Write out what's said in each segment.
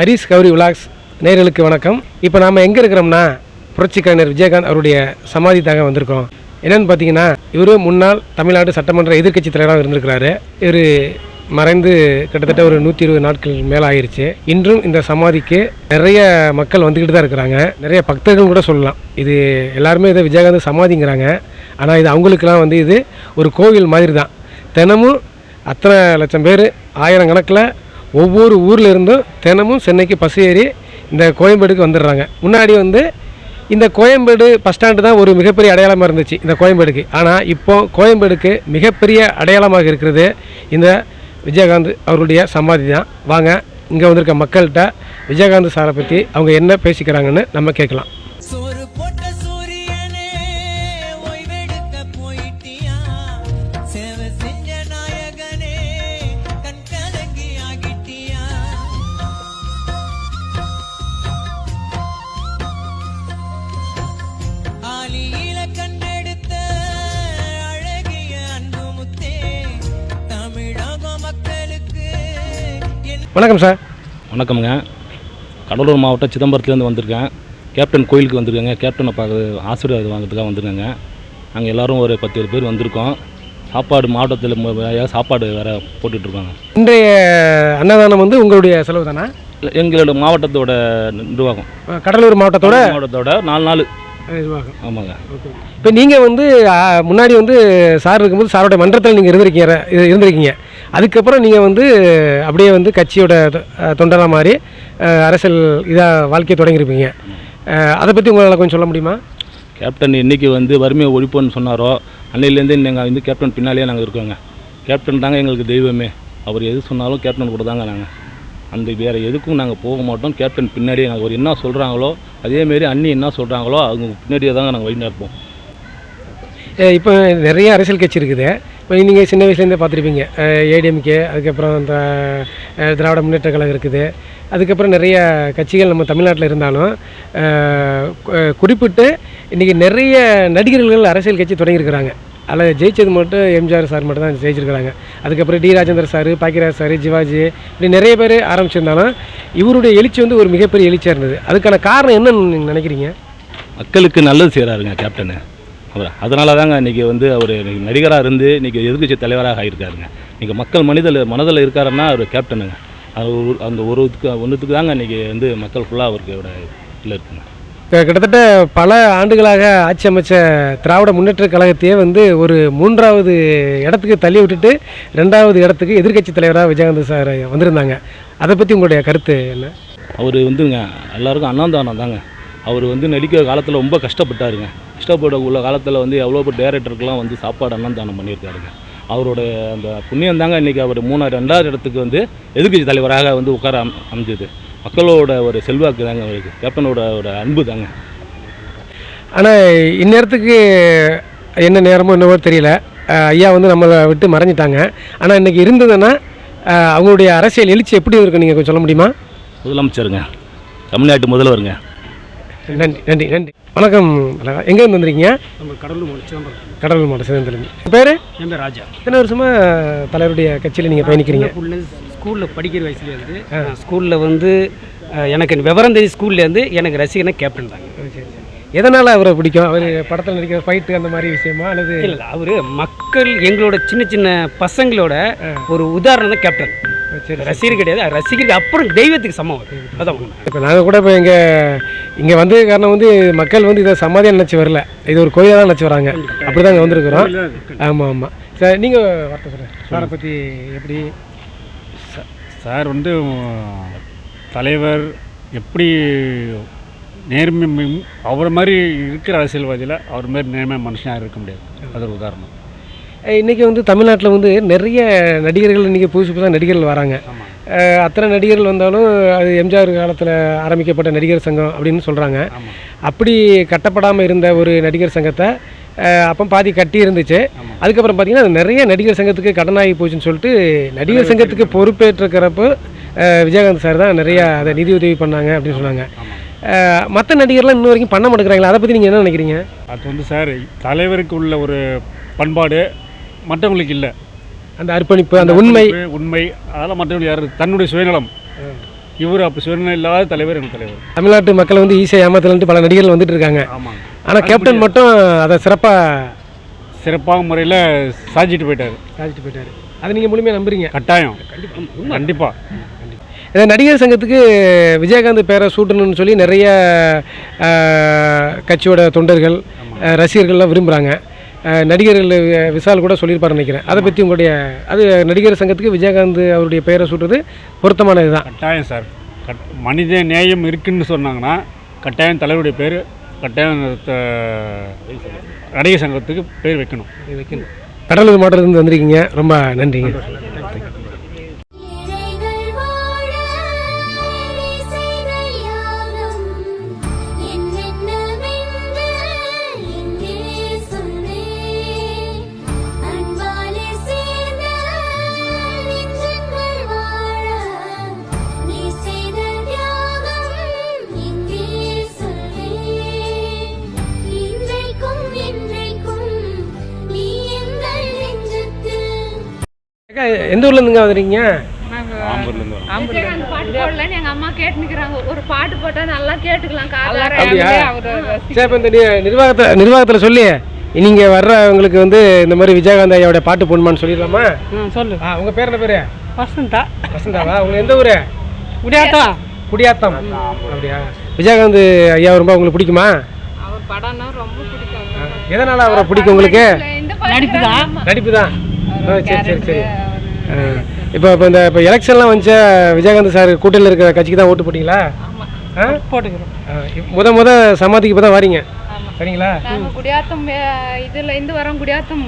Haris Gowri vlogs நேர்களுக்கு வணக்கம். இப்போ நாம் எங்கே இருக்கிறோம்னா புரட்சி கலைஞர் விஜயகாந்த் அவருடைய சமாதி தாங்க வந்திருக்கோம் என்னென்னு பார்த்தீங்கன்னா இவர் முன்னாள் தமிழ்நாடு சட்டமன்ற எதிர்க்கட்சி தலைவராக இருந்திருக்கிறாரு. இவர் மறைந்து கிட்டத்தட்ட ஒரு நூற்றி இருபது நாட்கள் மேலே ஆயிடுச்சு இன்றும் இந்த சமாதிக்கு நிறைய மக்கள் வந்துக்கிட்டு தான் இருக்கிறாங்க. நிறைய பக்தர்கள் கூட சொல்லலாம். இது எல்லாருமே இதை விஜயகாந்த் சமாதிங்கிறாங்க. ஆனால் இது அவங்களுக்கெல்லாம் வந்து இது ஒரு கோவில் மாதிரி தான் தினமும் அத்தனை லட்சம் பேர் ஆயிரம் கணக்கில் ஒவ்வொரு ஊரில் இருந்தும் தினமும் சென்னைக்கு பஸ் ஏறி இந்த கோயம்பேடுக்கு வந்துடுறாங்க. முன்னாடி வந்து இந்த கோயம்பேடு பஸ் ஸ்டாண்டு தான் ஒரு மிகப்பெரிய அடையாளமாக இருந்துச்சு இந்த கோயம்பேடுக்கு. ஆனால் இப்போ கோயம்பேடுக்கு மிகப்பெரிய அடையாளமாக இருக்கிறது இந்த விஜயகாந்த் அவருடைய சமாதி தான். வாங்க இங்கே வந்திருக்க மக்கள்கிட்ட விஜயகாந்த் சாரை பற்றி அவங்க என்ன பேசிக்கிறாங்கன்னு நம்ம கேட்கலாம். வணக்கம் சார். வணக்கம்ங்க. கடலூர் மாவட்டம் சிதம்பரத்துலேருந்து வந்திருக்கேன். கேப்டன் கோயிலுக்கு வந்திருக்கேங்க. கேப்டனை பார்க்க ஆசீர்வாதம் வாங்குறதுக்காக வந்திருக்கேங்க. நாங்கள் எல்லோரும் ஒரு பத்து ஏழு பேர் வந்திருக்கோம். சாப்பாடு மாவட்டத்தில் சாப்பாடு வேறு போட்டுட்ருக்காங்க. இன்றைய அன்னதானம் வந்து உங்களுடைய செலவு தானா? எங்களோட மாவட்டத்தோட நிர்வாகம். கடலூர் மாவட்டத்தோட? மாவட்டத்தோட நாலு நாள் நிர்வாகம். ஆமாங்க. இப்போ நீங்கள் வந்து முன்னாடி வந்து சார் இருக்கும்போது சாரோட மன்றத்தில் நீங்கள் இருந்திருக்கீங்க இரு- இருந்திருக்கீங்க. அதுக்கப்புறம் நீங்கள் வந்து அப்படியே வந்து கட்சியோட தொ- ஆ, தொண்டரா மாதிரி அரசியல் இதாக வாழ்க்கையை தொடங்கியிருப்பீங்க. அதை பற்றி உங்களால் கொஞ்சம் சொல்ல முடியுமா? கேப்டன் என்னைக்கு வந்து வறுமையை ஒழிப்போன்னு சொன்னாரோ அன்னையிலேருந்து நாங்கள் வந்து கேப்டன் பின்னாலேயே நாங்கள் இருக்கோங்க. கேப்டன் தாங்க எங்களுக்கு தெய்வமே. அவர் எது சொன்னாலும் கேப்டன் கூட தாங்க நாங்கள் அந்த வேறு எதுக்கும் நாங்கள் போக மாட்டோம். கேப்டன் பின்னாடியே நாங்கள் அவர் என்ன சொல்கிறாங்களோ அதேமாரி அண்ணி என்ன சொல்கிறாங்களோ அவங்க பின்னாடியே தாங்க நாங்கள் வழி நடப்போம். இப்போ நிறைய அரசியல் கட்சி இருக்குது. நீங்கள் சின்ன வயசுலேருந்தே பார்த்துருப்பீங்க ஏடிஎம்கே அதுக்கப்புறம் அந்த திராவிட முன்னேற்ற கழகம் இருக்குது. அதுக்கப்புறம் நிறைய கட்சிகள் நம்ம தமிழ்நாட்டில் இருந்தாலும் குறிப்பிட்டு இன்றைக்கி நிறைய நடிகர்கள் அரசியல் கட்சி தொடங்கியிருக்கிறாங்க. அதில் ஜெயிச்சது மட்டும் எம்ஜிஆர் சார் மட்டும் தான் ஜெயிச்சிருக்கிறாங்க. அதுக்கப்புறம் T Rajendar sir Bhagyaraj sir Sivaji இப்படி நிறைய பேர் ஆரம்பிச்சிருந்தாலும் இவருடைய எழுச்சி வந்து ஒரு மிகப்பெரிய எழுச்சியாக இருந்தது. அதுக்கான காரணம் என்னன்னு நீங்கள் நினைக்கிறீங்க? மக்களுக்கு நல்லது செய்கிறாருங்க கேப்டனு. அவர் அதனால தாங்க இன்றைக்கி வந்து அவர் நடிகராக இருந்து இன்றைக்கி எதிர்க்கட்சி தலைவராக ஆகியிருக்காருங்க இன்றைக்கி மக்கள் மனிதல் மனதில் இருக்காருன்னா அவர் கேப்டனுங்க. அது ஒரு- அந்த ஒரு ஒன்றுத்துக்கு தாங்க இன்றைக்கி வந்து மக்கள் ஃபுல்லாக அவருக்கு இதில் இருக்குங்க. க- கிட்டத்தட்ட பல ஆண்டுகளாக ஆட்சி அமைச்ச திராவிட முன்னேற்ற கழகத்தையே வந்து ஒரு மூன்றாவது இடத்துக்கு தள்ளி விட்டுட்டு ரெண்டாவது இடத்துக்கு எதிர்க்கட்சி தலைவராக விஜயகாந்த் சார் வந்திருந்தாங்க. அதை பற்றி உங்களுடைய கருத்து என்ன? அவர் வந்துங்க எல்லாருக்கும் அண்ணாந்தானம் தாங்க அவர் வந்து நடிக்கிற காலத்தில் ரொம்ப கஷ்டப்பட்டாருங்க. கஷ்டப்பட உள்ள காலத்தில் வந்து எவ்வளோ பேர் டேரக்டருக்கெலாம் வந்து சாப்பாடு அன்னதானம் பண்ணியிருக்காருங்க. அவரோட அந்த புண்ணியம் தாங்க இன்றைக்கி அவர் மூணாவது ரெண்டாவது இடத்துக்கு வந்து எதிர்க்கட்சி தலைவராக வந்து உட்கார அம் அமைஞ்சது. மக்களோட ஒரு செல்வாக்கு தாங்க அவருக்கு. கேப்டனோட ஒரு அன்பு தாங்க. ஆனால் இந்நேரத்துக்கு என்ன நேரமோ என்னவோ தெரியல. ஐயா வந்து நம்மளை விட்டு மறைஞ்சிட்டாங்க. ஆனால் இன்றைக்கி இருந்ததுன்னா அவங்களுடைய அரசியல் எழுச்சி எப்படி இருக்கும் நீங்கள் கொஞ்சம் சொல்ல முடியுமா? முதலமைச்சருங்க. தமிழ்நாட்டு முதல்வருங்க. நன்றி நன்றி நன்றி. வணக்கம் எங்கே இருந்து வந்திருக்கீங்க? நம்ம கடலூர் மாவட்டம் சிதம்பரம். கடலூர் மாவட்டம் சிதம்பரம். பேர்? என் பேர் ராஜா. எத்தனை வருஷமாக தலைவருடைய கட்சியில் நீங்கள் பயணிக்கிறீங்க? ஸ்கூலில் படிக்கிற வயசுலேருந்து ஸ்கூலில் வந்து எனக்கு விவரம் தெரிஞ்ச ஸ்கூல்லேருந்து எனக்கு ரசிகனா கேப்டன் தாங்க எதனால் அவரை பிடிக்கும்? அவர் படத்தில் நடிக்கிற ஃபைட்டு அந்த மாதிரி விஷயமா? அல்லது இல்லை அவர் மக்கள் எங்களோட சின்ன சின்ன பசங்களோட ஒரு உதாரணம் தான் கேப்டன் ரசிகர் கிடையாது. ரசிகருக்கு அப்புறம் தெய்வத்துக்கு சமம் அதான் இப்போ நாங்கள் கூட இப்போ இங்கே இங்கே வந்து காரணம் வந்து மக்கள் வந்து இதை சமாதியாக நினச்சி வரல. இது ஒரு கோயிலாக தான் நினச்சி வராங்க. அப்படி தான் இங்கே வந்திருக்கிறோம். ஆமாம் ஆமாம் சார் நீங்கள் வார்த்தை சொல்கிறேன் சாரை பற்றி எப்படி? சார் வந்து தலைவர் எப்படி நேர்மை அவர் மாதிரி இருக்கிற அரசியல்வாதியில் அவர் மாதிரி நேர்மை மனுஷனாக இருக்க முடியாது. அது ஒரு உதாரணம். இன்றைக்கி வந்து தமிழ்நாட்டில் வந்து நிறைய நடிகர்கள் இன்றைக்கி புதுசு புதுசாக நடிகர்கள் வராங்க. அஹ் அத்தனை நடிகர்கள் வந்தாலும் அது எம்ஜிஆர் காலத்தில் ஆரம்பிக்கப்பட்ட நடிகர் சங்கம் அப்படின்னு சொல்கிறாங்க அப்படி கட்டப்படாமல் இருந்த ஒரு நடிகர் சங்கத்தை அப்போ பாதி கட்டி இருந்துச்சு. அதுக்கப்புறம் பார்த்தீங்கன்னா அது நிறைய நடிகர் சங்கத்துக்கு கடனாகி போச்சுன்னு சொல்லிட்டு நடிகர் சங்கத்துக்கு பொறுப்பேற்றுக்கிறப்போ விஜயகாந்த் சார் தான் நிறையா அதை நிதி உதவி பண்ணாங்க அப்படின்னு சொன்னாங்க. மற்ற நடிகர்லாம் இன்ன வரைக்கும் பண்ண மாட்டேங்கிறாங்களா? அதை பற்றி நீங்கள் என்ன நினைக்கிறீங்க? அது வந்து சார் தலைவருக்கு உள்ள ஒரு பண்பாடு மற்றவங்களுக்கு இல்லை. அந்த அர்ப்பணிப்பு அந்த உண்மை. உண்மை அதெல்லாம் மற்றவங்களுக்கு யாரும் தன்னுடைய சுயநலம். இவர் அப்போ சுயநலம் இல்லாத தலைவர் எங்கள் தலைவர். தமிழ்நாட்டு மக்கள் வந்து ஈஸியாக ஏமாத்தலன்ட்டு பல நடிகர்கள் வந்துட்டு இருக்காங்க. ஆமாங்க. ஆனால் கேப்டன் மட்டும் அதை சிறப்பாக சிறப்பாக முறையில் சாதிச்சிட்டு போயிட்டார். சாதிச்சுட்டு போயிட்டாரு. அதை நீங்கள் முழுமையாக நம்புறீங்க? கட்டாயம். கண்டிப்பாக இந்த நடிகர் சங்கத்துக்கு விஜயகாந்த் பேரை சூட்டணும்னு சொல்லி நிறைய கட்சியோட தொண்டர்கள் ரசிகர்கள்லாம் விரும்புகிறாங்க நடிகர்கள் வி- விஷால் கூட சொல்லியிருப்பாரு நினைக்கிறேன். அதை பற்றி உங்களுடைய அது நடிகர் சங்கத்துக்கு விஜயகாந்த் அவருடைய பெயரை சூட்டுறது பொருத்தமானது தான் கட்டாயம் சார். கட் மனித நேயம் இருக்குன்னு சொன்னாங்கன்னா கட்டாயம் தலைவருடைய பேர் கட்டாயம் நடிகர் சங்கத்துக்கு பேர் வைக்கணும். வைக்கணும். கடலூர் மாவட்டத்திலிருந்து வந்திருக்கீங்க. ரொம்ப நன்றிங்க. இப்போ இந்த நி- நிர்வாகத்தை நிர்வாகத்தில் சொல்லி. நீங்க வர்றவங்களுக்கு வந்து இந்த மாதிரி விஜயகாந்த் ஐயாவோட பாட்டு போடணுமான்னு சொல்லிடலாமா? சொல்லு. உங்க பேர் என்ன பேரு? வசந்தா. வசந்தாவா? உங்களுக்கு எந்த ஊரு? முடியாதான் குடியாத்தம். அப்படியா? விஜயகாந்த் ஐயா ரொம்ப உங்களுக்கு பிடிக்குமா? அவர் படம்னா ரொம்ப பிடிக்கும். ஆ, எதனால அவரை பிடிக்கும் உங்களுக்கு? நடிப்பு தான் நடிப்பு தான் ஆ, சரி சரி சரி. இப்போ இப்போ இந்த இப்போ எலெக்ஷன்லாம் வந்துச்சா விஜயகாந்த் சார் கூட்டணியில் இருக்கிற கட்சிக்கு தான் ஓட்டு போட்டிங்களா? போட்டுக்கிறோம். முத முத சமாதிக்கு இப்போ தான் வாரீங்க சரிங்களா? குடியாத்தம் இதுல இருந்து வரோம் குடியாத்தம்.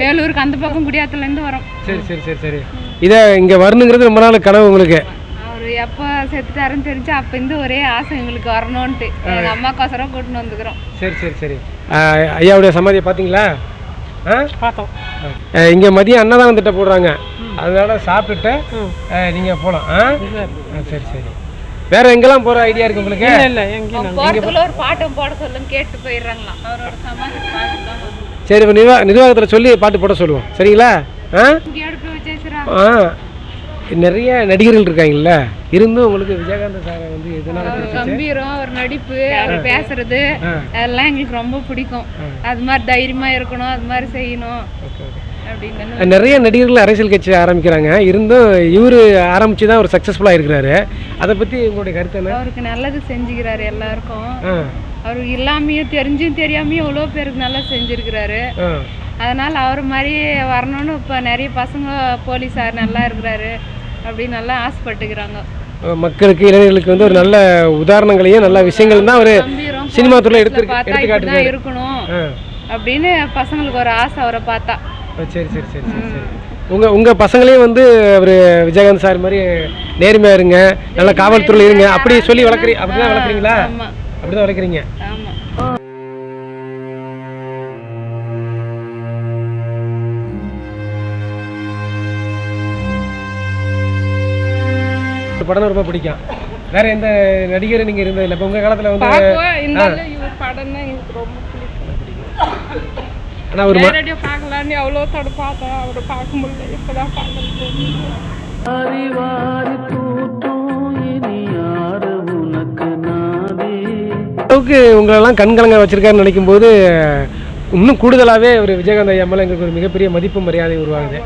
வேலூருக்கு அந்த பக்கம் குடியாத்துல இருந்து வரோம். சரி சரி சரி சரி. இதை இங்கே வரணுங்கிறது ரொம்ப நாள் கனவு உங்களுக்கு. அவர் எப்ப செத்துட்டாருன்னு தெரிஞ்சு அப்ப இருந்து ஒரே ஆசை எங்களுக்கு வரணும்ட்டு எங்க அம்மாக்கோசரம் கூட்டின்னு வந்துக்கிறோம். சரி சரி சரி. ஐயாவுடைய சமாதியை பார்த்தீங்களா? ஆ? பார்த்தோம். இங்கே மதியம் அன்னதானம் திட்டம் போடுறாங்க. அதனால சாப்பிட்டுட்டு நீங்கள் போகலாம் ஆ? ஆ, சரி சரி. வேற எங்கெல்லாம் போகிற ஐடியா இருக்கு உங்களுக்கு? இல்லை இல்லை ஒரு பாட்டம் போட சொல்லுன்னு கேட்டு போயிடுறாங்களாம். அவரோட சரி இப்போ நிர்வா நிர்வாகத்தில் சொல்லி பாட்டு போட சொல்லுவோம். சரிங்களா? ஆ? ஆ. நிறைய நடிகர்கள் இருக்காங்கல்ல. இருந்தும் உங்களுக்கு விஜயகாந்த் சாரை வந்து எதனால கம்பீரம் அவர் நடிப்பு அவர் பேசுறது. அதெல்லாம் எங்களுக்கு ரொம்ப பிடிக்கும். அது மாதிரி தைரியமா இருக்கணும் அது மாதிரி செய்யணும் நிறைய நடிகர்கள் அரசியல் கட்சி ஆரம்பிக்கிறாங்க. இருந்தும் இவர் ஆரம்பிச்சு தான் ஒரு சக்ஸஸ்ஃபுல்லாக இருக்கிறாரு. அதை பற்றி உங்களுடைய கருத்து என்ன? அவருக்கு நல்லது செஞ்சுக்கிறாரு எல்லாருக்கும். அவர் இல்லாமையும் தெரிஞ்சும் தெரியாமையும் எவ்வளோ பேருக்கு நல்லா செஞ்சிருக்கிறாரு. அதனால அவர் மாதிரி வரணும்னு இப்போ நிறைய பசங்க போலீஸார் நல்லா இருக்கிறாரு. அப்படின்னு நல்லா ஆசைப்பட்டுக்கிறாங்க. மக்களுக்கு இளைஞர்களுக்கு வந்து ஒரு நல்ல உதாரணங்களையும் நல்ல விஷயங்கள் தான் அவர் கம்பீரம் சினிமா துறையில் எடுத்து இருக்கணும் அப்படின்னு பசங்களுக்கு ஒரு ஆசை அவரை பார்த்தா. சரி சரி சரி சரி சரி. உங்கள் உங்கள் பசங்களையும் வந்து அவர் விஜயகாந்த் சார் மாதிரி நேர்மையாக இருங்க நல்ல காவல்துறையில் இருங்க அப்படி சொல்லி வளர்க்குறீ அப்படி தான் வளர்க்குறீங்களா? ஆமா. அப்படி தான் வளர்க்குறீங்க படம் ரொம்ப பிடிக்கும். வேற எந்த நடிகர் நீங்கள் இருந்ததில்லை இப்போ உங்கள் காலத்தில் வந்து ஆனால் ஒரு பார்க்கலான்னு எவ்வளோ தடவை பார்த்தேன். அவரை பார்க்க முடியல. இப்போதான் அளவுக்கு உங்களெல்லாம் கண்கலங்க வச்சிருக்காருன்னு நினைக்கும் போது இன்னும் கூடுதலாகவே ஒரு விஜயகாந்த் ஐயா மேலே எங்களுக்கு ஒரு மிகப்பெரிய மதிப்பு மரியாதை உருவாகுது.